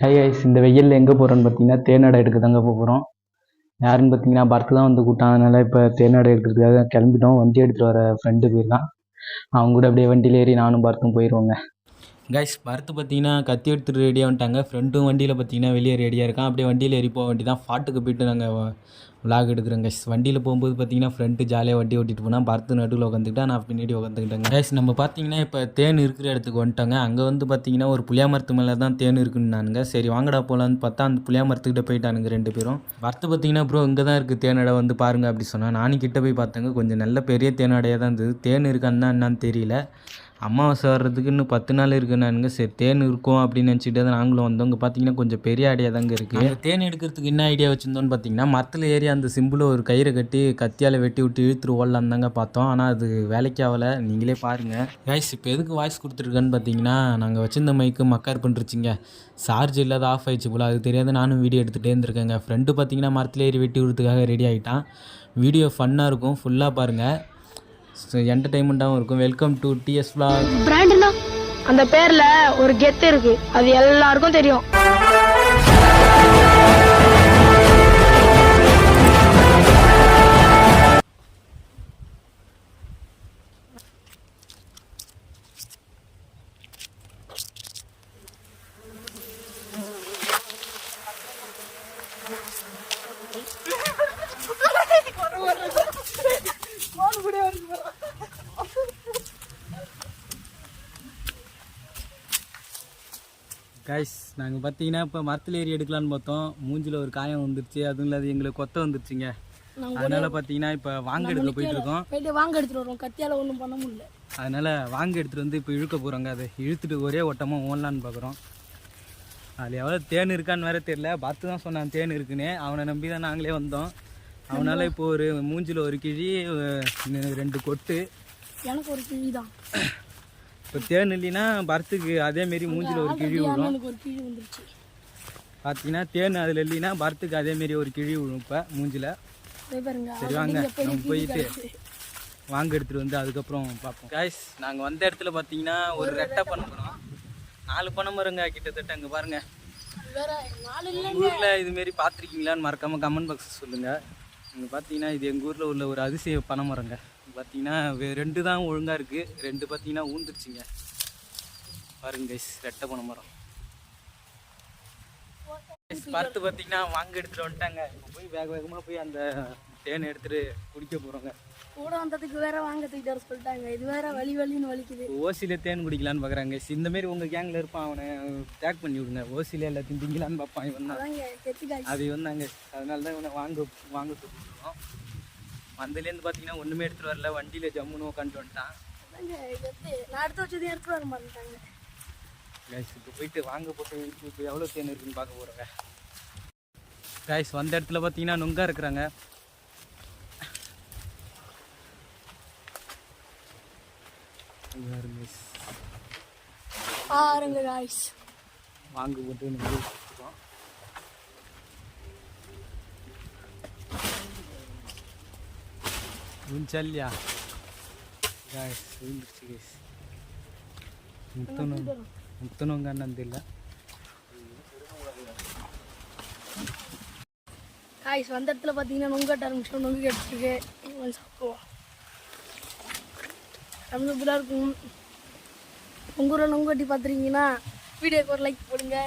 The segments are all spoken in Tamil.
ஹை ஐஸ் இந்த வெயிலில் எங்கே போகிறோன்னு பார்த்தீங்கன்னா தேனடை எடுக்க தாங்க போகிறோம் யாருன்னு பார்த்தீங்கன்னா பர்த்து தான் வந்து கூட்டான் அதனால் இப்போ தேனடை எடுக்கிறதுக்காக கிளம்பிட்டோம். வண்டி எடுத்துகிட்டு வர ஃப்ரெண்டு போயிருக்கான் அவங்க கூட அப்படியே வண்டியில் ஏறி நானும் பர்த்தும் போயிடுவோங்க கைஸ் பரத்து பார்த்தீங்கன்னா கத்தி எடுத்துகிட்டு ரெடியாக வந்துட்டாங்க. ஃப்ரெண்டும் வண்டியில் பார்த்தீங்கன்னா வெளியே ரெடியாக இருக்கான். அப்படியே வண்டியில் ஏறி போக வேண்டி தான் ஃபாட்டுக்கு போயிட்டு நாங்கள் விளாக் எடுக்கிறோம் கைஸ் வண்டியில் போகும்போது பார்த்தீங்கன்னா ஃப்ரெண்டு ஜாலியாக வண்டி ஓட்டிட்டு போனால் பரத்து நடுவில் உட்காந்துக்கிட்டா நான் பின்னாடி உட்காந்துக்கிட்டேங்க கைஸ் நம்ம பார்த்தீங்கன்னா இப்போ தேன் இருக்கிற இடத்துக்கு வந்துட்டோங்க. அங்கே வந்து பார்த்தீங்கன்னா ஒரு புளியா மரத்து மேலே தான் தேன் இருக்குன்னானுங்க. சரி வாங்கடா போகலான்னு பார்த்தா அந்த புளியா மரத்துக்கிட்ட போயிட்டானுங்க ரெண்டு பேரும். பரத்து பார்த்தீங்கன்னா ப்ரோ இங்கே தான் இருக்குது தேனடை வந்து பாருங்க அப்படி சொன்னால் நானும் கிட்டே போய் பார்த்தேங்க. கொஞ்சம் நல்ல பெரிய தேனடையாக தான் இருந்தது. தேன் இருக்கான்னு என்னன்னு தெரியல. அமாவாசை வர்றதுக்கு இன்னும் பத்து நாள் இருக்குன்னானுங்க சரி தேன் இருக்கும் அப்படின்னு நினச்சிட்டு தான் நாங்களும் வந்தோம். இங்கே பார்த்தீங்கன்னா கொஞ்சம் பெரிய ஐடியா தாங்க இருக்குது தேன் எடுக்கிறதுக்கு என்ன ஐடியா வச்சுருந்தோன்னு பார்த்தீங்கன்னா மரத்தில் ஏறி அந்த சிம்பிளை ஒரு கயிறை கட்டி கத்தியால் வெட்டி விட்டு இழுத்துட்டு ஓடலாம் தாங்க பார்த்தோம். ஆனால் அது வேலைக்கு ஆகலை. நீங்களே பாருங்கள் வாய்ஸ் இப்போ எதுக்கு வாய்ஸ் கொடுத்துருக்கேன்னு பார்த்தீங்கன்னா நாங்கள் வச்சிருந்த மைக்கு மக்கார் பண்ணிருச்சிங்க சார்ஜ் இல்லாத ஆஃப் ஆயிடுச்சு போல். அது தெரியாத நானும் வீடியோ எடுத்துகிட்டே இருந்திருக்கேங்க. ஃப்ரெண்டு பார்த்தீங்கன்னா மரத்தில் ஏறி வெட்டி விடுறதுக்காக ரெடி ஆகிட்டான் வீடியோ ஃபன்னாக இருக்கும். ஃபுல்லாக பாருங்கள் என்டர்டைன்மெண்ட்டாகவும் இருக்கும். Welcome to DS vlog. பிராண்ட்னா அந்த பேர்ல ஒரு கெத்து இருக்கு. அது எல்லாருக்கும் தெரியும். கைஸ் நாங்கள் பார்த்தீங்கன்னா இப்போ மரத்தில் ஏறி எடுக்கலான்னு பார்த்தோம். மூஞ்சில் ஒரு காயம் வந்துருச்சு. அதுவும் இல்லாத எங்களுக்கு கொத்த வந்துருச்சுங்க. அதனால பார்த்தீங்கன்னா இப்போ வாங்க எடுக்க போயிட்டு இருக்கோம் போயிட்டு வாங்க எடுத்துட்டு வரோம் கத்தியால ஒண்ணும் பண்ண முடியல. அதனால வாங்க எடுத்துட்டு வந்து இப்போ இழுக்க போகிறோங்க அதை இழுத்துட்டு ஒரே ஓட்டமாக ஓடலான்னு பார்க்குறோம் அதில் எவ்வளோ தேன் இருக்கான்னு வேற தெரியல. பார்த்து தான் சொன்னான் தேன் இருக்குன்னு. அவனை நம்பி தான் நாங்களே வந்தோம். அவனால இப்போ ஒரு மூஞ்சில் ஒரு கிழி ரெண்டு கொட்டு. எனக்கு ஒரு கிழி தான் இப்போ தேன் இல்லைன்னா பரத்துக்கு அதேமாரி மூஞ்சில் ஒரு கிழி விழும். பார்த்தீங்கன்னா தேன் அதில் இல்லைன்னா பரத்துக்கு அதேமாரி ஒரு கிழி விழும் இப்போ மூஞ்சில். சரி வாங்க நம்ம போயிட்டு வாங்க எடுத்துட்டு வந்து அதுக்கப்புறம் பார்ப்போம். காய்ஸ் நாங்கள் வந்த இடத்துல பார்த்தீங்கன்னா ஒரு ரெட்டை பண்ண போகிறோம் நாலு பனை மரங்க கிட்டத்தட்ட அங்கே பாருங்க. வேற நாலு இல்ல ஊரில் இதுமாரி பார்த்துருக்கீங்களான்னு மறக்காமல் கமெண்ட் பாக்ஸ் சொல்லுங்கள் இங்கே பார்த்தீங்கன்னா இது எங்கள் ஊரில் உள்ள ஒரு அதிசய பனை மரங்க பார்த்தீங்கன்னா ரெண்டு தான் ஒழுங்காக இருக்குது ரெண்டு பார்த்தீங்கன்னா ஊந்துருச்சுங்க. பாருங்க கைஸ் ரெட்டை பனை மரம் Guys, பார்த்து பார்த்தீங்கன்னா வாங்க எடுத்துகிட்டு வந்துட்டாங்க. போய் வேக வேகமாக போய் அந்த தேனை எடுத்துகிட்டு குடிக்க போகிறோங்க கூட வந்ததுக்கு வேற வாங்க தூக்கிட்டு சொல்லிட்டாங்க. இது வேற வலி வலின்னு வலிக்குது. ஓசியில தேன் குடிக்கலான்னு பார்க்குறாங்க இந்த மாதிரி உங்கள் கேங்கில் இருப்பான் அவனை டேக் பண்ணி விடுங்க. ஓசியில எல்லாத்தையும் திங்கலான்னு பார்ப்பான் இவன் தான். அது வந்தாங்க அதனால தான் இவனை வாங்க வாங்க சொல்லிருக்கோம் வந்ததுலேருந்து பார்த்தீங்கன்னா ஒன்றுமே எடுத்துகிட்டு வரல. வண்டியில் ஜம்முன்னு உட்காந்துட்டு வந்துட்டான். நான் எடுத்து வச்சது எடுத்துட்டு வர மாட்டேன்ட்டாங்க. கைஸ் இப்போ போயிட்டு வாங்க போட்டு இப்போ எவ்வளோ தேன் இருக்குன்னு பார்க்க போகிறோங்க கைஸ் வந்த இடத்துல பார்த்தீங்கன்னா நுங்கா இருக்கிறாங்க. பாருங்க காய்ஸ் வாங்கு போட்டு நம்ம விழுந்துச்சா இல்லையா காய்ஸ் விழுந்துருச்சு கேஸ் முத்தணும் முத்தணும் கண்ணு இல்லை வந்த இடத்துல பார்த்தீங்கன்னா நுங்கட்ட ஆரம்பிச்சிடும் நொங்கு கிடச்சிருக்கு. சாப்பிடுவோம் ரொம்ப சூப்பராக இருக்கும். உங்கள் ஊரில் உங்கள் வட்டி பார்த்துருக்கீங்கன்னா வீடியோக்கு ஒரு லைக் போடுங்க.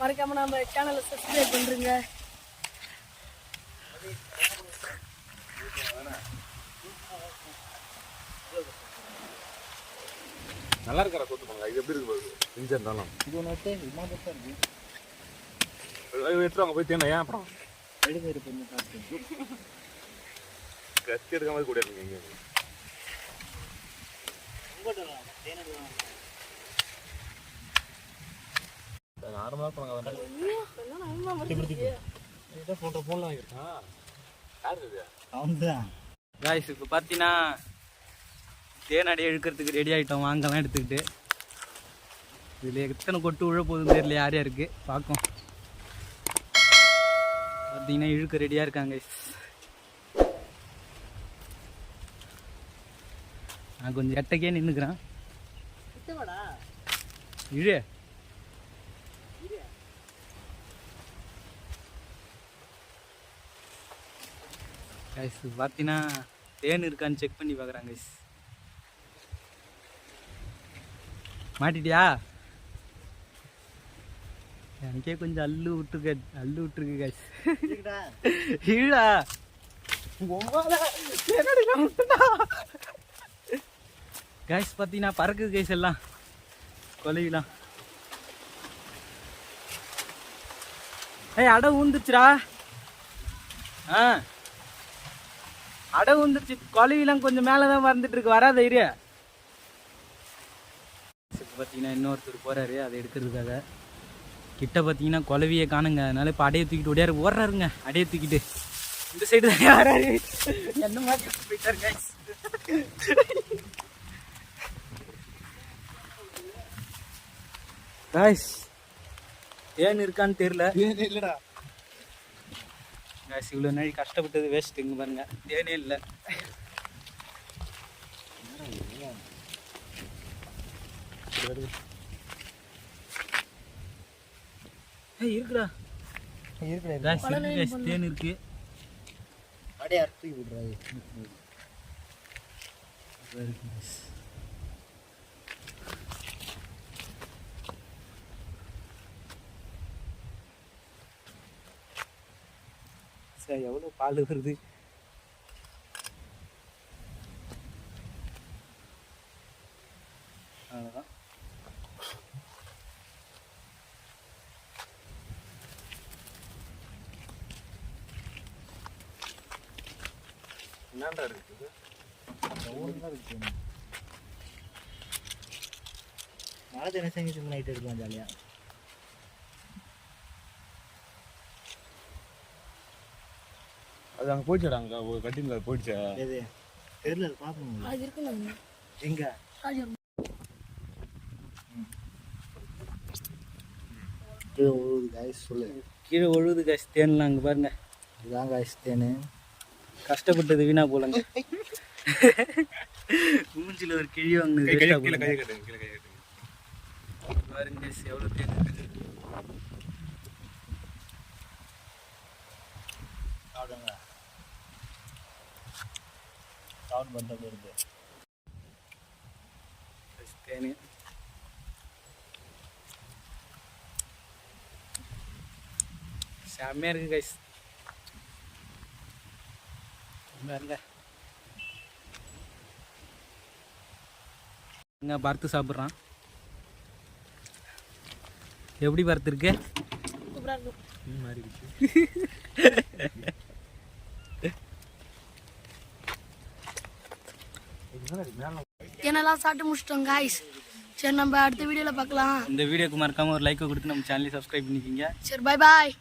மறக்காமல் நம்ம சேனலை சப்ஸ்கிரைப் பண்ணுறங்க நல்லா இருக்கிற கொத்து பண்ணுங்க இது எப்படி இருக்கு இன்ஜன் இருந்தாலும். இது ஒன்று அங்கே போய் தேனா ஏன் அப்புறம். எடுக்க இருப்பேன் கத்தி எடுக்காம கூட இருக்கீங்க நார்மலாக போனாங்க ஃபோட்டோ ஃபோன்லாம் வாங்கியிருக்கான் யார் இது காய்ஸ் இப்போ பார்த்தீங்கன்னா தேனடி இழுக்கிறதுக்கு ரெடி ஆகிட்டோம் வாங்கலாம் எடுத்துக்கிட்டு. இதில் எத்தனை கொட்டு உழ போகுதுன்னு தெரியல. யார் யாருக்கு? பார்க்கும் பார்த்தீங்கன்னா இழுக்க ரெடியாக இருக்காங்க நான் கொஞ்சம் எட்டக்கே நின்றுக்கிறேன் இழு. கைஸ் பார்த்தீங்கன்னா தேன் இருக்கான்னு செக் பண்ணி பார்க்குறாங்க கைஸ் மாட்டிட்டியா? எனக்கே கொஞ்சம் அள்ளு விட்டுருக்க அள்ளு விட்டுருக்கு கைஸ் ஈழா கைஸ் பார்த்தீங்கன்னா பறக்குது கைஸ் எல்லாம். கொலையெல்லாம். ஏய் அடை ஊந்துச்சுடா. ஆ. அடை ஊந்துச்சு. கொலையெல்லாம் கொஞ்சம் மேலே தான் வந்துட்டு இருக்கு. வராத இரு. பார்த்தீங்கன்னா இன்னொருத்தர் போறாரு. அதை எடுக்கிறதுக்காக. கிட்ட பார்த்தீங்கன்னா குலவியை காணுங்க. அதனால இப்போ அடையை தூக்கிட்டு ஓடியாரு. ஓடுறாருங்க. அடையை தூக்கிட்டு. இந்த சைடு தான் யாராரு என்ன மாதிரி போயிட்டாரு guys. guys ஏன் இருக்கான்னு தெரியல. இல்லடா guys இவ்வளோ நாள் கஷ்டப்பட்டது வேஸ்ட் இங்க பாருங்க. தேனே இல்லை. இருக்குடா. guys இருக்கு guys தேன் இருக்கு. அப்படியே அறுத்து விடுறாரு இருக்கு guys. சார் எவ்வளோ பால் வருது? அவ்வளோதான் என்னடா இருக்குது மழை தினம் செஞ்சு நைட் எடுக்கலாம் ஜாலியாக அது அங்கே போயிடுச்சாடா? அங்கே ஒரு கட்டிங்கில் அது போயிடுச்சா? எது? தெரியல அது பார்க்கணும் அது எங்க? கீழே உழுவுது காய்ஸ் சொல்லு. கீழே ஒழுகுது காசு தேன்லாம் அங்கே பாருங்க. இதுதான் காய்ஸ் தேனு. கஷ்டப்பட்டது வீணா போலங்க. மூஞ்சில ஒரு கிழி வாங்கினது பாருங்க guys, எவ்வளோ தேன் இருக்குது. சவுண்ட் பண்ணிட்டு இருக்கு Guys, தேனு செம்மையா இருக்கு கைஸ் பாருங்க இங்க பருத்து சாப்பிட்றான். எப்படி பருத்து இருக்கு சூப்பராக இருக்கும் என்னெல்லாம் சாப்பிட்டு முடிச்சிட்டோம் காய்ஸ் சரி நம்ம அடுத்த வீடியோவில் பார்க்கலாம். இந்த வீடியோக்கு மறக்காம ஒரு லைக்கை கொடுத்து நம்ம சேனலை சப்ஸ்கிரைப் பண்ணிக்கிங்க. சரி பாய் பாய்